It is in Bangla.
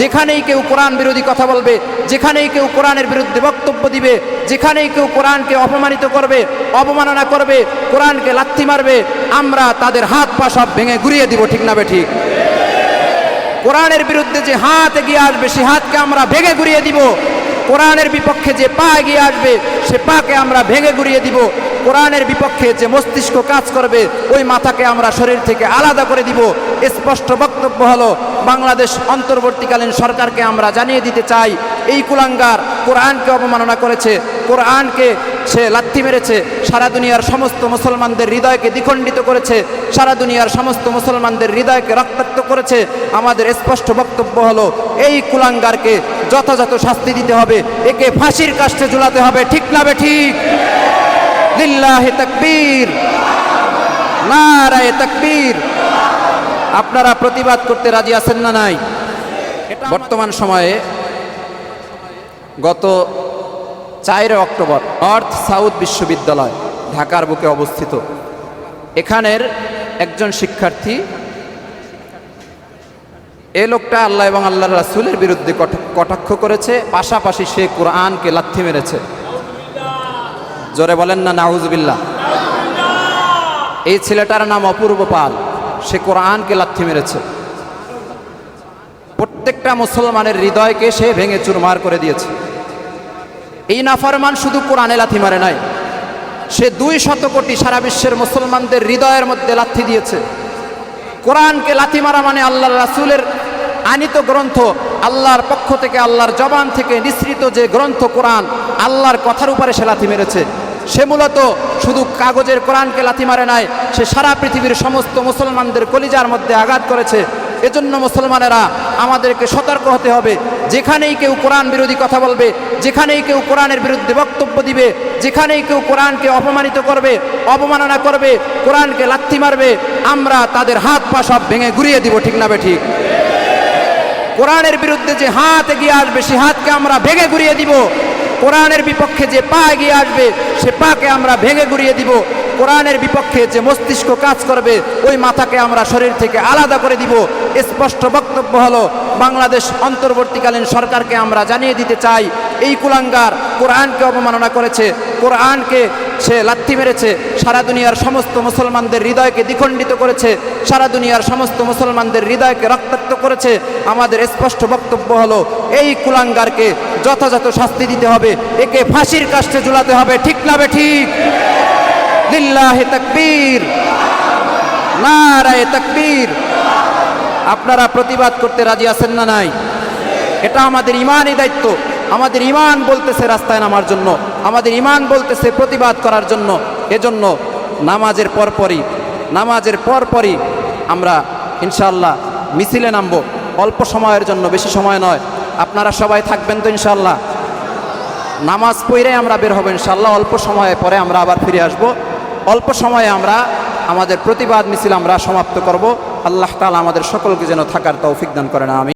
যেখানেই কেউ কোরআন বিরোধী কথা বলবে, যেখানেই কেউ কোরআনের বিরুদ্ধে বক্তব্য দিবে, যেখানেই কেউ কোরআনকে অপমানিত করবে, অবমাননা করবে, কোরআনকে লাথি মারবে, আমরা তাদের হাত পা সব ভেঙে ঘুরিয়ে দিব, ঠিক না ঠিক কোরআনের বিরুদ্ধে যে হাত এগিয়ে আসবে, সে হাতকে আমরা ভেঙে ঘুরিয়ে দিব। কোরআনের বিপক্ষে যে পা এগিয়ে আসবে, সে পাকে আমরা ভেঙে গুড়িয়ে দিব। কোরআনের বিপক্ষে যে মস্তিষ্ক কাজ করবে, ওই মাথাকে আমরা শরীর থেকে আলাদা করে দিব। স্পষ্ট বক্তব্য হলো, বাংলাদেশ অন্তর্বর্তীকালীন সরকারকে আমরা জানিয়ে দিতে চাই, এই কুলাঙ্গার কোরআনকে অবমাননা করেছে। কোরআনকে সে লাত্তি মেরেছে, সারা দুনিয়ার সমস্ত মুসলমানদের হৃদয়কে দ্বিখণ্ডিত করেছে, সারা দুনিয়ার সমস্ত মুসলমানদের হৃদয়কে রক্তাক্ত করেছে। আমাদের স্পষ্ট বক্তব্য হলো, এই কুলাঙ্গারকে যথাযথ শাস্তি দিতে হবে, একে ফাঁসির কাষ্টে ঝুলাতে হবে, ঠিক না ঠিক? লিল্লাহে তাকবীর। নারায়ে তাকবীর। আপনারা প্রতিবাদ করতে রাজি আছেন না নাই? বর্তমান সময়ে গত চার অক্টোবর, নর্থ সাউথ বিশ্ববিদ্যালয়, ঢাকার বুকে অবস্থিত। এখানের একজন শিক্ষার্থী, এ লোকটা আল্লাহ এবং আল্লাহ রাসুলের বিরুদ্ধে কটাক্ষ করেছে, পাশাপাশি সে কোরআনকে লাথি মেরেছে। জোরে বলেন না নাউজবিল্লা এই ছেলেটার নাম অপূর্ব পাল, সে কোরআনকে লাথি মেরেছে। প্রত্যেকটা মুসলমানের হৃদয়কে সে ভেঙে চুরমার করে দিয়েছে। এই নাফরমান শুধু কোরআনে লাথি মারে নাই। সে দুই শত কোটি সারা বিশ্বের মুসলমানদের হৃদয়ের মধ্যে লাথি দিয়েছে। কোরআনকে লাথি মারা মানে আল্লাহ রাসুলের আনিত গ্রন্থ, আল্লাহর পক্ষ থেকে, আল্লাহর জবান থেকে নিঃসৃত যে গ্রন্থ কোরআন, আল্লাহর কথার উপরে সে লাথি মেরেছে। সে মূলত শুধু কাগজের কোরআনকে লাথি মারে নাই, সে সারা পৃথিবীর সমস্ত মুসলমানদের কলিজার মধ্যে আঘাত করেছে। এজন্য মুসলমানেরা আমাদেরকে সতর্ক হতে হবে। যেখানেই কেউ কোরআন বিরোধী কথা বলবে, যেখানেই কেউ কোরআনের বিরুদ্ধে বক্তব্য দিবে, যেখানেই কেউ কোরআনকে অপমানিত করবে, অবমাননা করবে, কোরআনকে লাথি মারবে, আমরা তাদের হাত পা সব ভেঙে ঘুরিয়ে দিব, ঠিক না ঠিক কোরআনের বিরুদ্ধে যে হাত এগিয়ে আসবে, সে হাতকে আমরা ভেঙে ঘুরিয়ে দিব। কোরআনের বিপক্ষে যে পা এগিয়ে আসবে, সে পাকে আমরা ভেঙে গুড়িয়ে দিব। কোরআনের বিপক্ষে যে মস্তিষ্ক কাজ করবে, ওই মাথাকে আমরা শরীর থেকে আলাদা করে দিব। স্পষ্ট বক্তব্য হলো, বাংলাদেশ অন্তর্বর্তীকালীন সরকারকে আমরা জানিয়ে দিতে চাই, এই কুলাঙ্গার কোরআনকে অবমাননা করেছে। কোরআনকে সে লাত্তি মেরেছে, সারা দুনিয়ার সমস্ত মুসলমানদের হৃদয়কে দ্বিখণ্ডিত করেছে, সারা দুনিয়ার সমস্ত মুসলমানদের হৃদয়কে রক্তাক্ত করেছে। আমাদের স্পষ্ট বক্তব্য হলো, এই কুলাঙ্গারকে যথাযথ শাস্তি দিতে হবে, একে ফাঁসির কাষ্টে ঝুলাতে হবে, ঠিক না বে ঠিক? লিল্লাহে তাকবীর, নারায়ে তাকবীর। আপনারা প্রতিবাদ করতে রাজি আছেন না নাই? এটা আমাদের ইমানই দায়িত্ব। আমাদের ইমান বলতেছে রাস্তায় নামার জন্য, আমাদের ইমান বলতেছে প্রতিবাদ করার জন্য। এজন্য নামাজের পরপরই নামাজের পরপরই আমরা ইনশাল্লাহ মিছিলে নামবো। অল্প সময়ের জন্য, বেশি সময় নয়। আপনারা সবাই থাকবেন তো ইনশাল্লাহ নামাজ পড়ে আমরা বের হব ইনশাল্লাহ অল্প সময়ে পরে আমরা আবার ফিরে আসব। অল্প সময়ে আমরা আমাদের প্রতিবাদ মিছিল আমরা সমাপ্ত করব। আল্লাহ তাআলা আমাদের সকলকে যেন থাকার তৌফিক দান করেন আমি